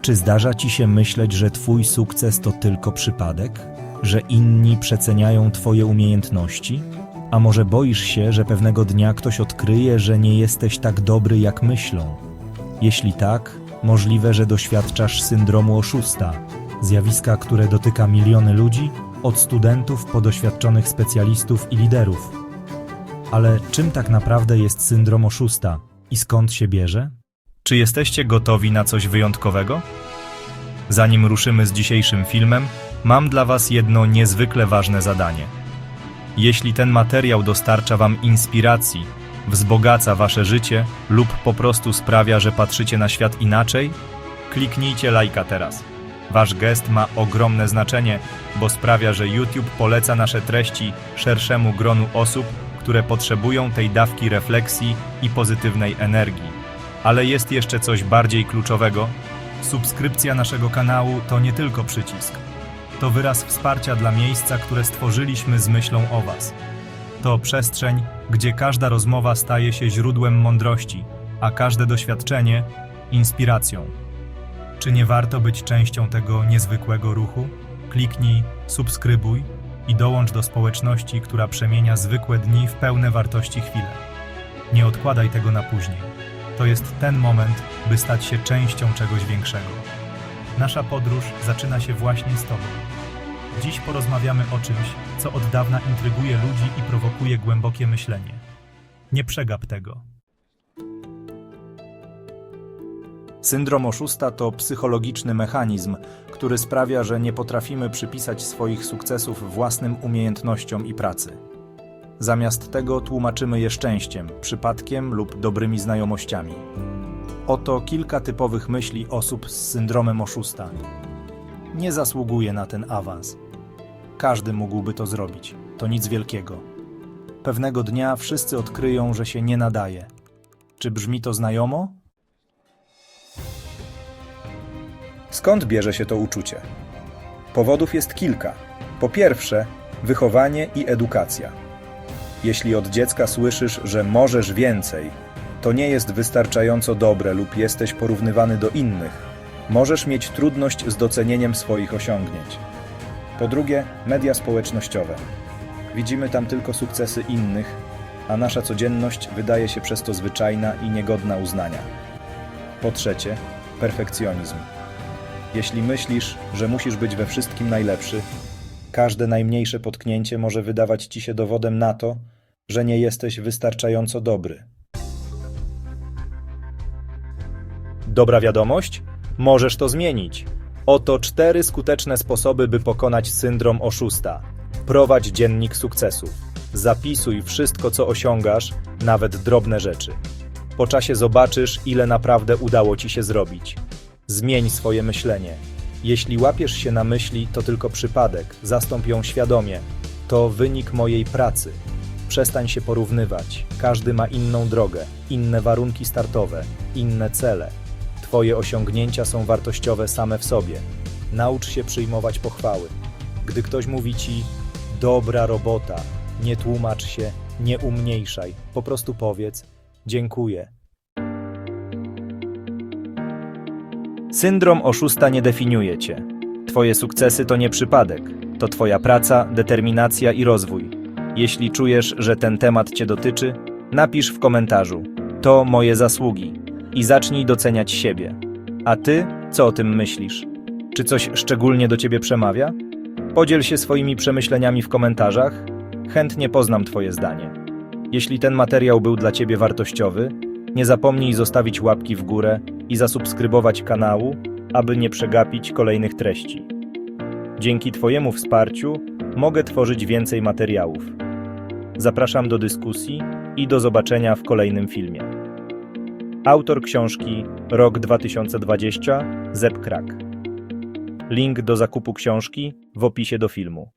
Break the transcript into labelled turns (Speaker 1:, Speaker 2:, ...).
Speaker 1: Czy zdarza ci się myśleć, że twój sukces to tylko przypadek? Że inni przeceniają twoje umiejętności? A może boisz się, że pewnego dnia ktoś odkryje, że nie jesteś tak dobry, jak myślą? Jeśli tak, możliwe, że doświadczasz syndromu oszusta, zjawiska, które dotyka miliony ludzi, od studentów po doświadczonych specjalistów i liderów. Ale czym tak naprawdę jest syndrom oszusta i skąd się bierze? Czy jesteście gotowi na coś wyjątkowego? Zanim ruszymy z dzisiejszym filmem, mam dla Was jedno niezwykle ważne zadanie. Jeśli ten materiał dostarcza Wam inspiracji, wzbogaca Wasze życie lub po prostu sprawia, że patrzycie na świat inaczej, kliknijcie lajka teraz. Wasz gest ma ogromne znaczenie, bo sprawia, że YouTube poleca nasze treści szerszemu gronu osób, które potrzebują tej dawki refleksji i pozytywnej energii. Ale jest jeszcze coś bardziej kluczowego. Subskrypcja naszego kanału to nie tylko przycisk. To wyraz wsparcia dla miejsca, które stworzyliśmy z myślą o Was. To przestrzeń, gdzie każda rozmowa staje się źródłem mądrości, a każde doświadczenie inspiracją. Czy nie warto być częścią tego niezwykłego ruchu? Kliknij subskrybuj i dołącz do społeczności, która przemienia zwykłe dni w pełne wartości chwile. Nie odkładaj tego na później. To jest ten moment, by stać się częścią czegoś większego. Nasza podróż zaczyna się właśnie z Tobą. Dziś porozmawiamy o czymś, co od dawna intryguje ludzi i prowokuje głębokie myślenie. Nie przegap tego. Syndrom oszusta to psychologiczny mechanizm, który sprawia, że nie potrafimy przypisać swoich sukcesów własnym umiejętnościom i pracy. Zamiast tego tłumaczymy je szczęściem, przypadkiem lub dobrymi znajomościami. Oto kilka typowych myśli osób z syndromem oszusta. Nie zasługuje na ten awans. Każdy mógłby to zrobić. To nic wielkiego. Pewnego dnia wszyscy odkryją, że się nie nadaje. Czy brzmi to znajomo?
Speaker 2: Skąd bierze się to uczucie? Powodów jest kilka. Po pierwsze, wychowanie i edukacja. Jeśli od dziecka słyszysz, że możesz więcej, to nie jest wystarczająco dobre lub jesteś porównywany do innych, możesz mieć trudność z docenieniem swoich osiągnięć. Po drugie, media społecznościowe. Widzimy tam tylko sukcesy innych, a nasza codzienność wydaje się przez to zwyczajna i niegodna uznania. Po trzecie, perfekcjonizm. Jeśli myślisz, że musisz być we wszystkim najlepszy, każde najmniejsze potknięcie może wydawać ci się dowodem na to, że nie jesteś wystarczająco dobry.
Speaker 1: Dobra wiadomość? Możesz to zmienić. Oto cztery skuteczne sposoby, by pokonać syndrom oszusta. Prowadź dziennik sukcesów. Zapisuj wszystko, co osiągasz, nawet drobne rzeczy. Po czasie zobaczysz, ile naprawdę udało ci się zrobić. Zmień swoje myślenie. Jeśli łapiesz się na myśli, to tylko przypadek, zastąp ją świadomie. To wynik mojej pracy. Przestań się porównywać. Każdy ma inną drogę, inne warunki startowe, inne cele. Twoje osiągnięcia są wartościowe same w sobie. Naucz się przyjmować pochwały. Gdy ktoś mówi ci dobra robota, nie tłumacz się, nie umniejszaj, po prostu powiedz dziękuję. Syndrom oszusta nie definiuje cię. Twoje sukcesy to nie przypadek, to Twoja praca, determinacja i rozwój. Jeśli czujesz, że ten temat Cię dotyczy, napisz w komentarzu: To moje zasługi i zacznij doceniać siebie. A Ty, co o tym myślisz? Czy coś szczególnie do Ciebie przemawia? Podziel się swoimi przemyśleniami w komentarzach. Chętnie poznam Twoje zdanie. Jeśli ten materiał był dla Ciebie wartościowy, nie zapomnij zostawić łapki w górę i zasubskrybować kanału, aby nie przegapić kolejnych treści. Dzięki Twojemu wsparciu mogę tworzyć więcej materiałów. Zapraszam do dyskusji i do zobaczenia w kolejnym filmie. Autor książki Rok 2020 Zep Krak. Link do zakupu książki w opisie do filmu.